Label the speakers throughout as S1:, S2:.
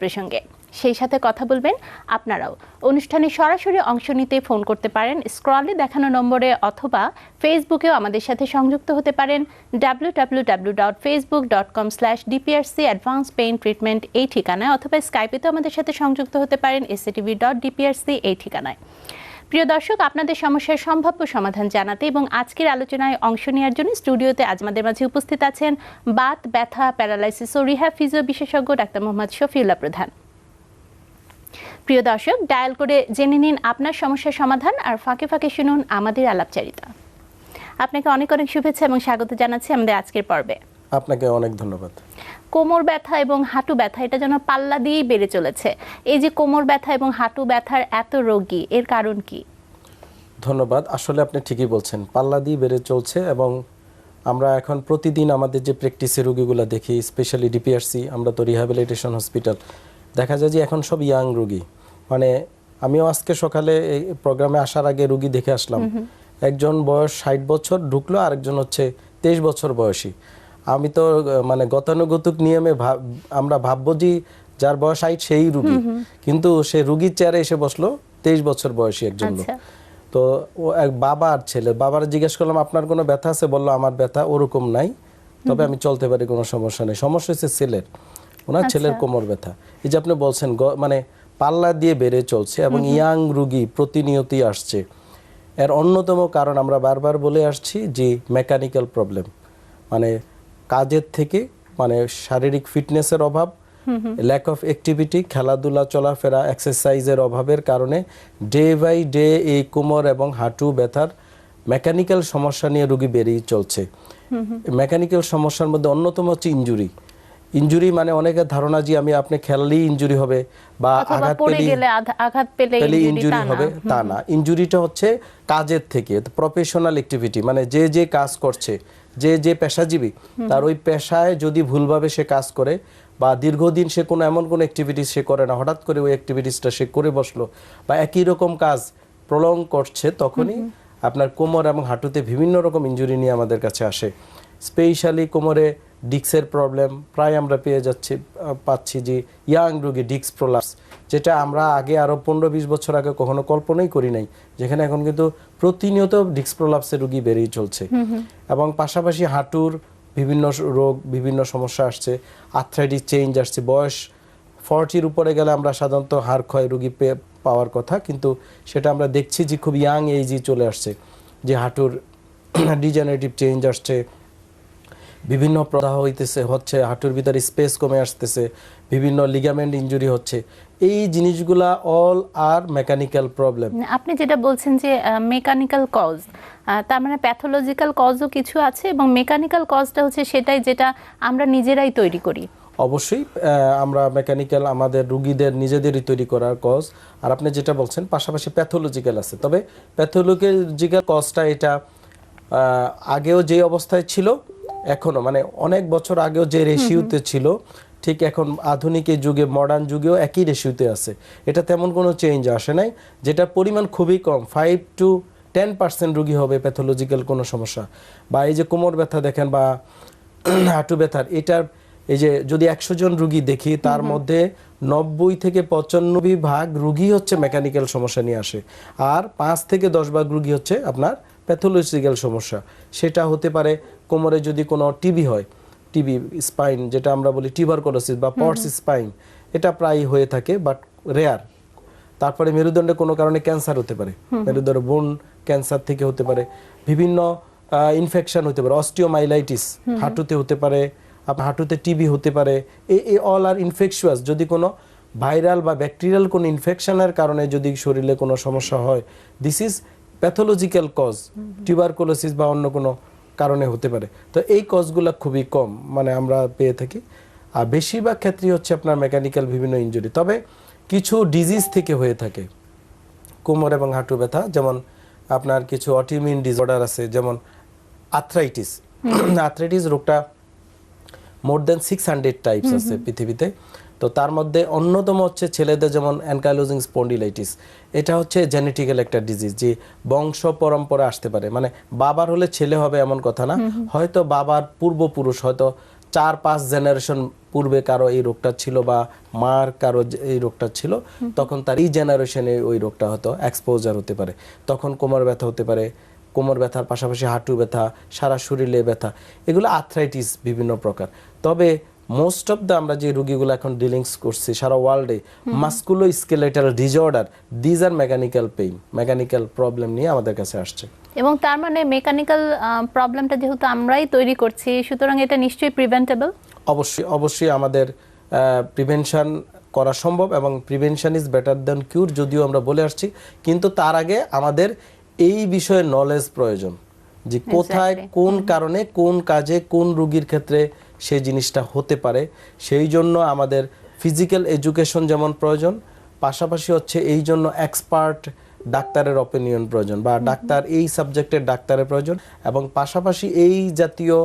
S1: প্রসঙ্গে। সেই সাথে কথা বলবেন আপনারাও। অনুষ্ঠানে সরাসরি অংশ নিতে ফোন করতে পারেন, স্ক্রলে দেখানো নম্বরে অথবা ফেসবুকেও আমাদের সাথে সংযুক্ত হতে পারেন। W W W dot Facebook dot com slash DPRC advance pain treatment এই ঠিকানায় অথবা স্কাইপেতেও আমাদের সাথে সংযুক্ত হতে পারেন এসএটিভি ডট ডিপিআরসি এই ঠিকানায়। প্রিয় দর্শক, আপনাদের সমস্যার সম্ভাব্য সমাধান জানাতে এবং আজকের আলোচনায় অংশ নেওয়ার জন্য স্টুডিওতে আজ আমাদের মাঝে উপস্থিত আছেন বাত, ব্যথা, প্যারালাইসিস ও রিহ্যাব ফিজিও বিশেষজ্ঞ ডাক্তার মোহাম্মদ শফিউল্লাহ প্রধান। প্রিয় দর্শক, ডায়াল করে জেনে নিন আপনার সমস্যার সমাধান আর ফাঁকে ফাঁকে শুনুন আমাদের আলাপচারিতা। আপনাকে অনেক অনেক শুভেচ্ছা এবং স্বাগত জানাচ্ছি আমাদের আজকের পর্বে।
S2: আপনাকে অনেক ধন্যবাদ।
S1: কোমর ব্যথা এবং হাঁটু ব্যথা এটা যেন পাল্লা দিয়েই বেড়ে চলেছে। এই যে কোমর ব্যথা এবং হাঁটু ব্যথার এত রোগী এর কারণ কি?
S2: ধন্যবাদ। আসলে আপনি ঠিকই বলছেন পাল্লা দিয়ে বেড়ে চলছে এবং আমরা এখন প্রতিদিন আমাদের যে প্র্যাকটিসে রোগীগুলো দেখি স্পেশালি ডিপিআরসি আমরা তো রিহ্যাবিলিটেশন হসপিটাল দেখা যায় যে এখন সব ইয়াং রুগী। মানে আমিও আজকে সকালে এই প্রোগ্রামে আসার আগে রুগী দেখে আসলাম। একজন বয়স ষাট বছর ঢুকলো আরেকজন হচ্ছে তেইশ বছর বয়সী। আমি তো মানে গতানুগতিক নিয়মে আমরা ভাববো যে যার বয়স ষাট সেই রুগী। কিন্তু সে রুগীর চেয়ারে এসে বসল তেইশ বছর বয়সী একজন লোক।
S1: আচ্ছা।
S2: তো ও এক বাবা আর ছেলে বাবার জিজ্ঞেস করলাম আপনার কোনো ব্যথা আছে? বলল আমার ব্যথা ওরকম নাই। তবে আমি চলতে পারি কোনো সমস্যা নেই। সমস্যা হচ্ছে ছেলের ওনার ছেলের কোমর ব্যথা। এই যে আপনি বলছেন গ- মানে পাল্লা দিয়ে বেড়ে চলছে এবং ইয়াং রুগী প্রতিনিয়তই আসছে। এর অন্যতম কারণ আমরা বারবার বলে আসছি যে মেকানিক্যাল প্রবলেম। মানে কাজের থেকে মানে শারীরিক ফিটনেসের অভাব ল্যাক অফ অ্যাক্টিভিটি খেলাধুলা চলাফেরা এক্সারসাইজের অভাবের কারণে ডে বাই ডে এই কোমর এবং হাঁটু ব্যথার মেকানিক্যাল সমস্যা নিয়ে রোগী বেরিয়ে চলছে। মেকানিক্যাল সমস্যার মধ্যে অন্যতম হচ্ছে ইনজুরি ইনজুরি মানে অনেকের ধারণা যে আমি আপনি খেললেই ইনজুরি হবে বা আঘাত
S1: আধ- আঘাত পেলে
S2: পেলে ইনজুরি হবে তা না। ইনজুরিটা হচ্ছে কাজের থেকে প্রফেশনাল অ্যাক্টিভিটি মানে যে যে কাজ করছে যে যে পেশাজীবী তার ওই পেশায় যদি ভুলভাবে সে কাজ করে বা দীর্ঘদিন সে কোনো এমন কোনো অ্যাক্টিভিটিস সে করে না হঠাৎ করে ওই অ্যাক্টিভিটিসটা সে করে বসল বা একই রকম কাজ প্রলং করছে তখনই আপনার কোমর এবং হাঁটুতে বিভিন্ন রকম ইঞ্জুরি নিয়ে আমাদের কাছে আসে। স্পেশালি কোমরে ডিক্সের প্রবলেম প্রায় আমরা পেয়ে যাচ্ছি পাচ্ছি যে ইয়াং রোগী ডিক্স প্রলাপস যেটা আমরা আগে আরও পনেরো বিশ বছর আগে কখনো কল্পনাই করি নাই যেখানে এখন কিন্তু প্রতিনিয়ত ডিক্স প্রলাপসের রোগী বেড়েই চলছে। এবং পাশাপাশি হাঁটুর বিভিন্ন রোগ বিভিন্ন সমস্যা আসছে আর্থ্রাইটিস চেঞ্জ আসছে বয়স ফর্টির উপরে গেলে আমরা সাধারণত হাড় ক্ষয় রুগী পাওয়ার কথা কিন্তু সেটা আমরা দেখছি যে খুব ইয়াং এইজই চলে আসছে যে হাঁটুর ডিজেনারেটিভ চেঞ্জ আসছে বিভিন্ন প্রদাহ হইতেছে হচ্ছে হাঁটুর ভিতরে স্পেস কমে আসতেছে বিভিন্ন লিগামেন্ট ইঞ্জুরি হচ্ছে। এই জিনিসগুলা অল আর মেকানিক্যাল প্রবলেম
S1: আপনি যেটা বলছেন যে মেকানিক্যাল কজ তার মানে প্যাথোলজিক্যাল কজও কিছু আছে এবং মেকানিক্যাল কজটা হচ্ছে সেটাই যেটা আমরা নিজেরাই তৈরি করি।
S2: অবশ্যই আমরা মেকানিক্যাল আমাদের রুগীদের নিজেদেরই তৈরি করার কজ আর আপনি যেটা বলছেন পাশাপাশি প্যাথোলজিক্যাল আছে। তবে প্যাথোলজিক্যাল কজটা এটা আগেও যে অবস্থায় ছিল এখনও মানে অনেক বছর আগেও যে রেশিওতে ছিল ঠিক এখন আধুনিক এই যুগে মডার্ন যুগেও একই রেশিওতে আছে। এটা তেমন কোনো চেঞ্জ আসে নাই যেটা পরিমাণ খুবই কম। ফাইভ টু টেন পার্সেন্ট রুগী হবে প্যাথোলজিক্যাল কোনো সমস্যা। বা এই যে কোমর ব্যথা দেখেন বা হাঁটু ব্যথার এটার এই যে যদি একশো জন রুগী দেখি তার মধ্যে নব্বই থেকে পঁচানব্বই ভাগ রুগী হচ্ছে মেকানিক্যাল সমস্যা নিয়ে আসে। আর পাঁচ থেকে দশ ভাগ রুগী হচ্ছে আপনার প্যাথোলজিক্যাল সমস্যা। সেটা হতে পারে কোমরে যদি কোনো টিবি হয় টিবি স্পাইন যেটা আমরা বলি টিবারকোলোসিস বা পটস স্পাইন এটা প্রায় হয়ে থাকে বাট রেয়ার তারপরে মেরুদণ্ডে কোনো কারণে ক্যান্সার হতে পারে। মেরুদণ্ড বোন ক্যান্সার থেকে হতে পারে। বিভিন্ন ইনফেকশন হতে পারে অস্টিওমাইলাইটিস হাঁটুতে হতে পারে আপনার হাঁটুতে টিবি হতে পারে। এই অল আর ইনফেকশুয়াস যদি কোনো ভাইরাল বা ব্যাকটেরিয়াল কোনো ইনফেকশনের কারণে যদি শরীরে কোনো সমস্যা হয় this is pathological cause tuberculosis বা অন্য কোনো কারণে হতে পারে। তো এই কজগুলো খুবই কম মানে আমরা পেয়ে থাকি। আর বেশিরভাগ ক্ষেত্রেই হচ্ছে আপনার মেকানিক্যাল বিভিন্ন ইঞ্জুরি তবে কিছু ডিজিজ থেকে হয়ে থাকে। কোমর এবং হাঁটু ব্যথা যেমন আপনার কিছু অটিমিউন ডিসঅর্ডার আছে যেমন আর্থ্রাইটিস আর্থ্রাইটিস রোগটা more than six hundred types আছে পৃথিবীতে। তো তার মধ্যে অন্যতম হচ্ছে ছেলেদের যেমন অ্যানকাইলোজিং স্পন্ডিলাইটিস। এটা হচ্ছে জেনেটিক্যাল একটা ডিজিজ যে বংশ পরম্পরা আসতে পারে। মানে বাবার হলে ছেলে হবে এমন কথা না। হয়তো বাবার পূর্বপুরুষ হয়তো চার পাঁচ জেনারেশন পূর্বে কারও এই রোগটা ছিল বা মার কারও এই রোগটা ছিল তখন তার এই জেনারেশনে ওই রোগটা হয়তো এক্সপোজার হতে পারে। তখন কোমর ব্যথা হতে পারে কোমর ব্যথার পাশাপাশি হাঁটু ব্যথা সারা শরীরে ব্যথা এগুলো আর্থ্রাইটিস বিভিন্ন প্রকার। তবে মোস্ট অফ দ্য আমরা যে রোগীগুলো এখন ডিলিংস করছি সারা ওয়ার্ল্ডে musculoskeletal disorder these are mechanical pain mechanical problem নিয়ে আমাদের কাছে আসছে।
S1: এবং তার মানে মেকানিক্যাল প্রবলেমটা যেহেতু আমরাই তৈরি করছি সুতরাং এটা নিশ্চয়ই প্রিভেন্টেবল
S2: অবশ্যই অবশ্যই আমাদের প্রিভেনশন করা সম্ভব এবং prevention is better than cure যদিও আমরা বলে আসছি কিন্তু তার আগে আমাদের এই বিষয়ে নলেজ প্রয়োজন। যে কোথায় কোন কারণে কোন কাজে কোন রোগীর ক্ষেত্রে সেই জিনিসটা হতে পারে। সেই জন্য আমাদের ফিজিক্যাল এডুকেশন যেমন প্রয়োজন পাশাপাশি হচ্ছে এই জন্য এক্সপার্ট ডাক্তারের অপিনিয়ন প্রয়োজন বা ডাক্তার এই সাবজেক্টের ডাক্তারের প্রয়োজন এবং পাশাপাশি এই জাতীয়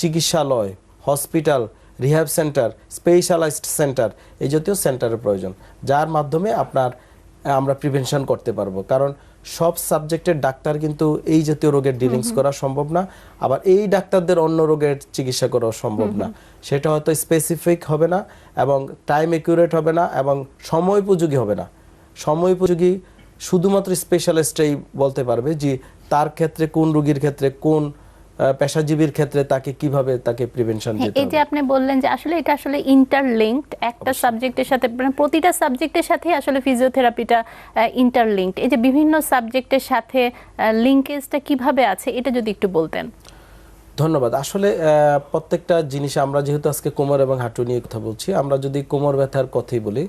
S2: চিকিৎসালয় hospital rehab center specialized center এই জাতীয় সেন্টারের প্রয়োজন। যার মাধ্যমে আপনার আমরা প্রিভেনশন করতে পারব। কারণ সব সাবজেক্টের ডাক্তার কিন্তু এই জাতীয় রোগের ডিলিংস করা সম্ভব না। আবার এই ডাক্তারদের অন্য রোগের চিকিৎসা করা সম্ভব না। সেটা হয়তো স্পেসিফিক হবে না এবং টাইম একিউরেট হবে না এবং সময় উপযোগী হবে না। সময় উপযোগী শুধুমাত্র স্পেশালিস্টই বলতে পারবে যে তার ক্ষেত্রে কোন রোগীর ক্ষেত্রে কোন পেশাজীবীর ক্ষেত্রে তাকে কীভাবে তাকে প্রিভেনশন
S1: হ্যাঁ,
S2: দিতে
S1: এই যে আপনি বললেন যে আসলে এটা আসলে ইন্টারলিঙ্কড একটা সাবজেক্টের সাথে মানে প্রতিটা সাবজেক্টের সাথে আসলে ফিজিওথেরাপিটা ইন্টারলিঙ্কড এই যে বিভিন্ন সাবজেক্টের সাথে লিঙ্কেজটা কীভাবে আছে এটা যদি একটু বলতেন।
S2: ধন্যবাদ। আসলে প্রত্যেকটা জিনিস আমরা যেহেতু আজকে কোমর এবং হাঁটু নিয়ে কথা বলছি আমরা যদি কোমর ব্যথার কথাই বলি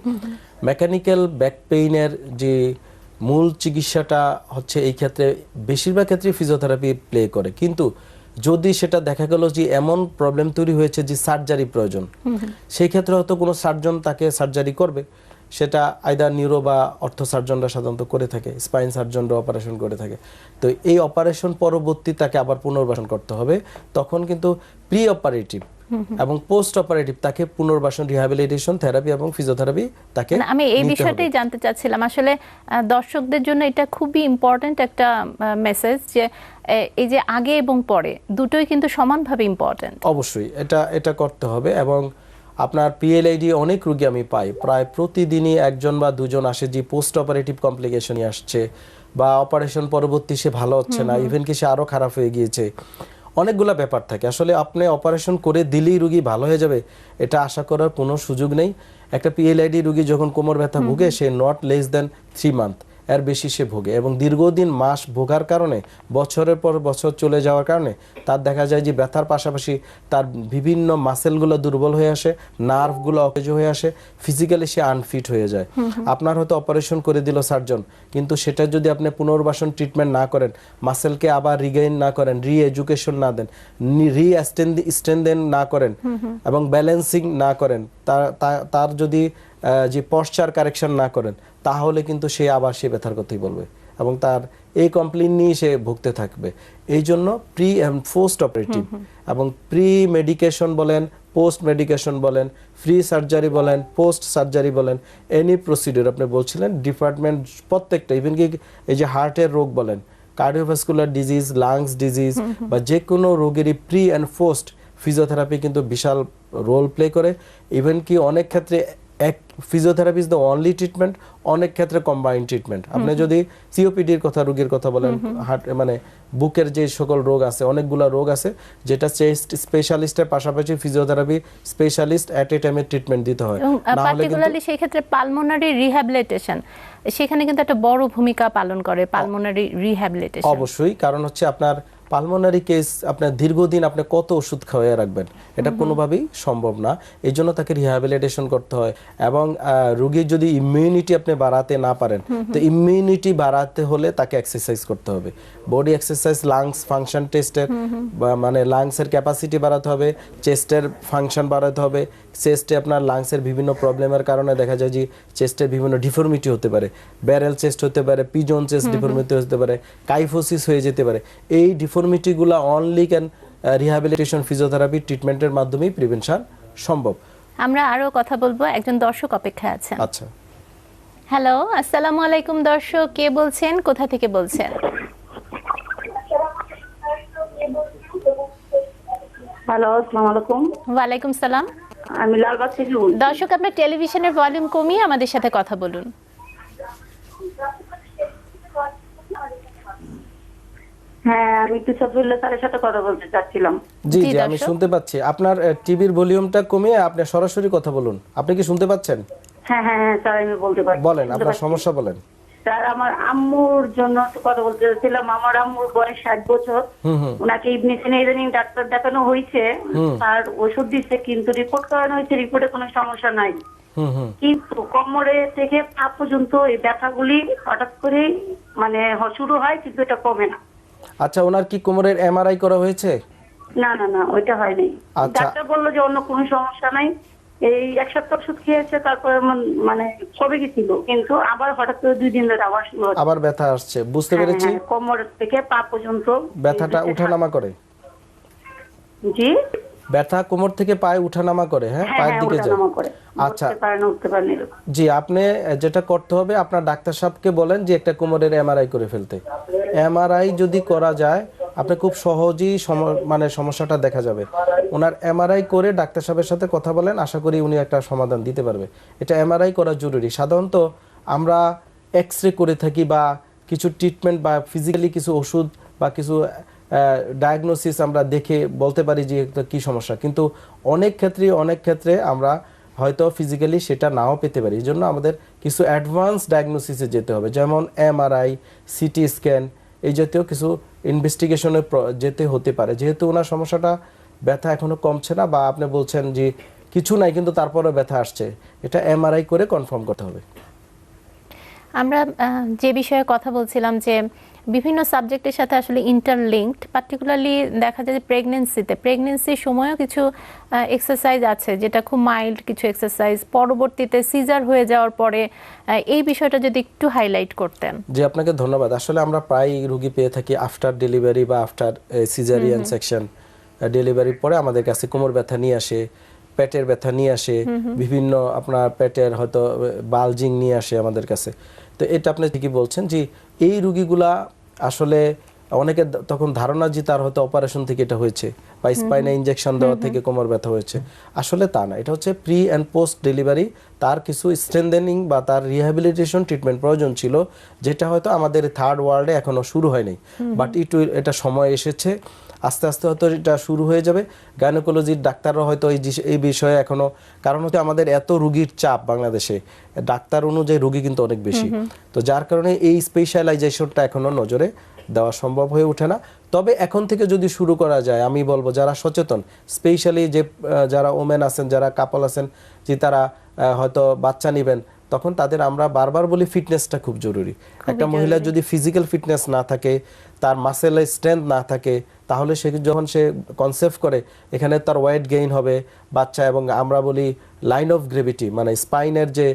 S2: মেকানিক্যাল ব্যাক পেইনের যে মূল চিকিৎসাটা হচ্ছে এই ক্ষেত্রে বেশিরভাগ ক্ষেত্রে ফিজিওথেরাপি প্লে করে। কিন্তু যদি সেটা দেখা গেল যে এমন প্রবলেম তৈরি হয়েছে যে সার্জারি প্রয়োজন সেই ক্ষেত্রে হয়তো কোনো সার্জন তাকে সার্জারি করবে। সেটা আইদার নিউরো বা অর্থ সার্জনরা সাধারণত করে থাকে স্পাইন সার্জনরা অপারেশন করে থাকে। তো এই অপারেশন পরবর্তী তাকে আবার পুনর্বাসন করতে হবে। তখন কিন্তু প্রি অপারেটিভ এবং পোস্ট অপারেটিভ তাকে পুনর্বাসন রিহ্যাবিলিটেশন থেরাপি এবং ফিজিওথেরাপি তাকে
S1: মানে আমি এই বিষয়টাই জানতে চাচ্ছিলাম। আসলে দর্শকদের জন্য এটা খুবই ইম্পর্ট্যান্ট একটা মেসেজ যে এই যে আগে এবং পরে দুটোই কিন্তু সমানভাবে ইম্পর্ট্যান্ট
S2: অবশ্যই এটা এটা করতে হবে এবং আপনার পিএলআইডি অনেক রোগী আমি পাই। প্রায় প্রতিদিনই একজন বা দুজন আসে যে পোস্ট অপারেটিভ কমপ্লিকেশন আসছে বা অপারেশন পরবর্তী সে ভালো হচ্ছে না ইভেন কি সে আরও খারাপ হয়ে গিয়েছে। অনেকগুলা ব্যাপার থাকে। আসলে আপনি অপারেশন করে দিলেই রুগী ভালো হয়ে যাবে এটা আশা করার কোনো সুযোগ নেই। একটা পিএলআইডি রুগী যখন কোমর ব্যথা ভুগে সে not less than three month এর বেশি সে ভোগে এবং দীর্ঘদিন মাস ভোগার কারণে বছরের পর বছর চলে যাওয়ার কারণে তার দেখা যায় যে ব্যথার পাশাপাশি তার বিভিন্ন মাসেলগুলো দুর্বল হয়ে আসে নার্ভগুলো অকেজ হয়ে আসে ফিজিক্যালি সে আনফিট হয়ে যায়। আপনার হয়তো অপারেশন করে দিল সার্জন কিন্তু সেটা যদি আপনি পুনর্বাসন ট্রিটমেন্ট না করেন মাসেলকে আবার রিগেইন না করেন রি এডুকেশন না দেন রি স্ট্রেন্দেন না করেন এবং ব্যালেন্সিং না করেন তার যদি যে পশ্চার কারেকশন না করেন তাহলে কিন্তু সে আবার সে ব্যথার কথাই বলবে এবং তার এই কমপ্লেন নিয়ে সে ভুগতে থাকবে। এই জন্য প্রি অ্যান্ড পোস্ট অপারেটিভ এবং প্রি মেডিকেশন বলেন পোস্ট মেডিকেশন বলেন ফ্রি সার্জারি বলেন পোস্ট সার্জারি বলেন এনি প্রসিডিউর আপনি বলছিলেন ডিপার্টমেন্ট প্রত্যেকটা ইভেন কি এই যে হার্টের রোগ বলেন কার্ডিওভাস্কুলার ডিজিজ লাংস ডিজিজ বা যে কোনো রোগেরই প্রি অ্যান্ড পোস্ট ফিজিওথেরাপি কিন্তু বিশাল রোল প্লে করে। ইভেন কি অনেক ক্ষেত্রে এক physiotherapy is the only treatment অনেক ক্ষেত্রে কম্বাইন্ড ট্রিটমেন্ট আপনি যদি সিওপিডির কথা রোগীর কথা বলেন হার্ট মানে বুকের যে সকল রোগ আছে অনেকগুলা রোগ আছে যেটা চেস্ট স্পেশালিস্টের পাশাপাশি ফিজিওথেরাপি স্পেশালিস্ট অ্যাট এ টাইমে ট্রিটমেন্ট দিতে হয়।
S1: পার্টিকুলারলি সেই ক্ষেত্রে পালমোনারি রিহ্যাবিলিটেশন সেখানে কিন্তু একটা বড় ভূমিকা পালন করে পালমোনারি রিহ্যাবিলিটেশন
S2: অবশ্যই কারণ হচ্ছে আপনার পালমোনারি কেস আপনার দীর্ঘদিন আপনি কত ওষুধ খাওয়াইয়া রাখবেন? এটা কোনোভাবেই সম্ভব না। এই জন্য তাকে রিহ্যাবিলিটেশন করতে হয় এবং রোগীর যদি ইমিউনিটি আপনি বাড়াতে না পারেন তো ইমিউনিটি বাড়াতে হলে তাকে এক্সারসাইজ করতে হবে। বডি এক্সারসাইজ লাংস ফাংশন টেস্টের মানে লাংসের ক্যাপাসিটি বাড়াতে হবে চেস্টের ফাংশন বাড়াতে হবে। চেস্টে আপনার লাংসের বিভিন্ন প্রবলেমের কারণে দেখা যায় যে চেস্টের বিভিন্ন ডিফর্মিটি হতে পারে। ব্যারেল চেস্ট হতে পারে পিজন চেস্ট ডিফর্মিটি হতে পারে কাইফোসিস হয়ে যেতে পারে। এই ডিফর্মিটিগুলো অনলি ক্যান রিহ্যাবিলিটেশন ফিজিওথেরাপি ট্রিটমেন্টের মাধ্যমেই প্রিভেনশন সম্ভব।
S1: আমরা আরও কথা বলব একজন দর্শক অপেক্ষায় আছেন।
S2: আচ্ছা।
S1: হ্যালো আসসালামু আলাইকুম দর্শক কে বলছেন কোথা থেকে বলছেন?
S3: হ্যালো আসসালামু আলাইকুম।
S1: ওয়ালাইকুম সালাম।
S3: আমি লালবাগ থেকে বলছি।
S1: দর্শক আপনার টেলিভিশনের ভলিউম কমিয়ে আমাদের সাথে কথা বলুন।
S3: হ্যাঁ আমি একটু স্যারের সাথে কথা বলতে চাচ্ছিলাম।
S2: জি
S1: জি,
S2: আমি শুনতে পাচ্ছি। আপনার টিভির ভলিউমটা কমিয়ে আপনি সরাসরি কথা বলুন। আপনি কি শুনতে পাচ্ছেন?
S3: হ্যাঁ হ্যাঁ হ্যাঁ স্যার আমি বলতে পারি
S2: বলেন আপনার সমস্যা বলেন।
S3: স্যার আমার আম্মুর জন্য কথা বলতে চাচ্ছিলাম। আমার আম্মুর বয়স ষাট বছর। ওনাকে ইবনিসিনে ইদানিং ডাক্তার দেখানো হয়েছে। আর ওষুধ দিচ্ছে কিন্তু রিপোর্ট করানো হয়েছে রিপোর্টে কোনো সমস্যা নাই।
S2: হুম হুম।
S3: কিন্তু কোমরে থেকে পা পর্যন্ত এই ব্যথাগুলি হঠাৎ করে মানে শুরু হয় কিন্তু এটা কমে না।
S2: আচ্ছা ওনার কি কোমরের এমআরআই করা হয়েছে?
S3: না না না ওইটা হয়নি।
S2: আচ্ছা।
S3: ডাক্তার বলল যে অন্য কোনো সমস্যা নাই। এই এক সপ্তাহ ওষুধ খেয়েছে তারপরে মানে কবে গেছিল। কিন্তু আবার হঠাৎ করে দুই দিন ধরে আবার শুরু
S2: আবার ব্যথা আসছে। বুঝতে
S3: হ্যাঁ,
S2: পেরেছি।
S3: হ্যাঁ, কোমর থেকে পা পর্যন্ত
S2: ব্যথাটা উঠানামা করে।
S3: জি।
S2: ব্যথা কোমর থেকে পায়ে উঠানামা করে হ্যাঁ?
S3: হ্যাঁ
S2: পায়ের
S3: হ্যাঁ
S2: দিকে যায়। আচ্ছা। জি আপনি যেটা করতে হবে আপনার ডাক্তার সাহেবকে বলেন যে একটা কোমরের এমআরআই করে ফেলতে। এমআরআই যদি করা যায় আপনি খুব সহজেই মানে সমস্যাটা দেখা যাবে। ওনার এমআরআই করে ডাক্তার সাহেবের সাথে কথা বলেন আশা করি উনি একটা সমাধান দিতে পারবে। এটা এমআরআই করা জরুরি। সাধারণত আমরা এক্স রে করে থাকি বা কিছু ট্রিটমেন্ট বা ফিজিক্যালি কিছু ওষুধ বা কিছু ডায়াগনোসিস আমরা দেখে বলতে পারি যে কি সমস্যা। কিন্তু অনেক ক্ষেত্রে অনেক ক্ষেত্রে আমরা হয়তো ফিজিক্যালি সেটা নাও পেতে পারি। এই জন্য আমাদের কিছু অ্যাডভান্স ডায়াগনোসিসে যেতে হবে। যেমন এমআরআই সিটি স্ক্যান এই জাতীয় কিছু ইনভেস্টিগেশনে যেতে হতে পারে। যেহেতু ওনার সমস্যাটা ব্যথা এখনও কমছে না বা আপনি বলছেন যে কিছু নাই, কিন্তু তারপরেও ব্যথা আসছে। এটা এমআরআই করে কনফার্ম করতে হবে।
S1: আমরা যে বিষয়ে কথা বলছিলাম যে বিভিন্ন সাবজেক্টের সাথে আসলে ইন্টারলিঙ্কড পার্টিকুলারলি দেখা যায় যে প্রেগনেন্সিতে প্রেগনেন্সির সময়ও কিছু এক্সারসাইজ আছে যেটা খুব মাইল্ড কিছু এক্সারসাইজ পরবর্তীতে সিজার হয়ে যাওয়ার পরে এই বিষয়টা যদি একটু হাইলাইট করতেন।
S2: জি আপনাকে ধন্যবাদ। আসলে আমরা প্রায় রুগী পেয়ে থাকি আফটার ডেলিভারি বা আফটার সিজারিয়ান সেকশন ডেলিভারির পরে আমাদের কাছে কোমর ব্যথা নিয়ে আসে পেটের ব্যথা নিয়ে আসে বিভিন্ন আপনার পেটের হয়তো বালজিং নিয়ে আসে আমাদের কাছে। তো এটা আপনি ঠিকই বলছেন যে এই রুগীগুলা আসলে অনেকের তখন ধারণা যে তার হয়তো অপারেশন থেকে এটা হয়েছে বা স্পাইনে ইঞ্জেকশন দেওয়া থেকে কোমর ব্যথা হয়েছে। আসলে তা না এটা হচ্ছে প্রি অ্যান্ড পোস্ট ডেলিভারি তার কিছু স্ট্রেন্দেনিং বা তার রিহ্যাবিলিটেশন ট্রিটমেন্ট প্রয়োজন ছিল যেটা হয়তো আমাদের থার্ড ওয়ার্ল্ডে এখনও শুরু হয়নি। বাট ইট এটা সময় এসেছে। আস্তে আস্তে হয়তো এটা শুরু হয়ে যাবে। গাইনোকোলজির ডাক্তাররা হয়তো এই এই বিষয়ে এখনও কারণ হচ্ছে আমাদের এত রুগীর চাপ বাংলাদেশে। ডাক্তার অনুযায়ী রুগী কিন্তু অনেক বেশি। তো যার কারণে এই স্পেশালাইজেশনটা এখনও নজরে দেওয়া সম্ভব হয়ে ওঠে না। তবে এখন থেকে যদি শুরু করা যায় আমি বলব যারা সচেতন স্পেশালি যে যারা ওমেন আছেন যারা কাপল আছেন যে তারা হয়তো বাচ্চা নেবেন তখন তাদের আমরা বারবার বলি ফিটনেসটা খুব জরুরি। একটা মহিলার যদি ফিজিক্যাল ফিটনেস না থাকে তার মাসেলের স্ট্রেংথ না থাকে তাহলে সে যখন সে কনসেপ্ট করে এখানে তার ওয়েট গেইন হবে বাচ্চা এবং আমরা বলি লাইন অফ গ্রেভিটি মানে স্পাইনের যে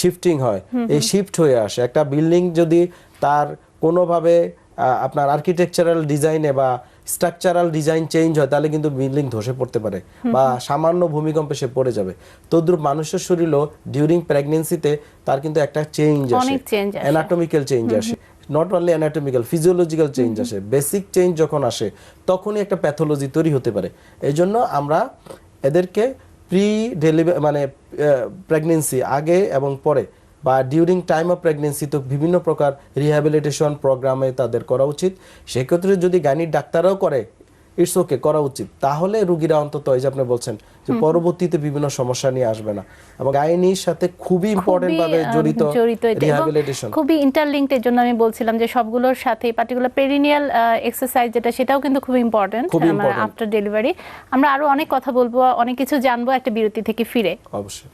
S2: শিফটিং হয় এই শিফট হয়ে আসে। একটা বিল্ডিং যদি তার কোনোভাবে আপনার আর্কিটেকচারাল ডিজাইনে বা স্ট্রাকচারাল ডিজাইন চেঞ্জ হয় তাহলে কিন্তু বিল্ডিং ধসে পড়তে পারে বা সামান্য ভূমিকম্পে সে পড়ে যাবে। তদ্রুপ মানুষের শরীরও ডিউরিং প্রেগনেন্সিতে তার কিন্তু একটা চেঞ্জ আসে। অ্যানাটমিক্যাল চেঞ্জ আসে। Not only anatomical physiological change আসে। বেসিক চেঞ্জ যখন আসে তখনই একটা প্যাথোলজি তৈরি হতে পারে। এই জন্য আমরা এদেরকে প্রি ডেলিভারি মানে প্রেগনেন্সি আগে এবং পরে বা ডিউরিং টাইম অফ প্রেগনেন্সি তো বিভিন্ন প্রকার রিহ্যাবিলিটেশন প্রোগ্রামে তাদের করা উচিত। সেক্ষেত্রে যদি গাইনির ডাক্তাররাও করে ইটস ওকে করা উচিত। তাহলে রুগীরা অন্তত এই যে আপনি বলছেন যে পরবর্তীতে বিভিন্ন সমস্যা নিয়ে আসবে না। এবং গাইনির সাথে খুবই ইম্পর্টেন্ট ভাবে জড়িত রিহ্যাবিলিটেশন
S1: খুবই ইন্টারলিঙ্কড এর জন্য আমি বলছিলাম যে সবগুলোর সাথে পার্টিকুলার পেরিনিয়াল এক্সারসাইজ যেটা সেটাও কিন্তু খুব ইম্পর্টেন্ট
S2: খুবই
S1: আফটার ডেলিভারি আমরা আরও অনেক কথা বলব অনেক কিছু জানব একটা বিরতি থেকে ফিরে।
S2: অবশ্যই।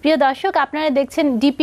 S1: প্রিয় দর্শক আপনারা দেখছেন ডিপি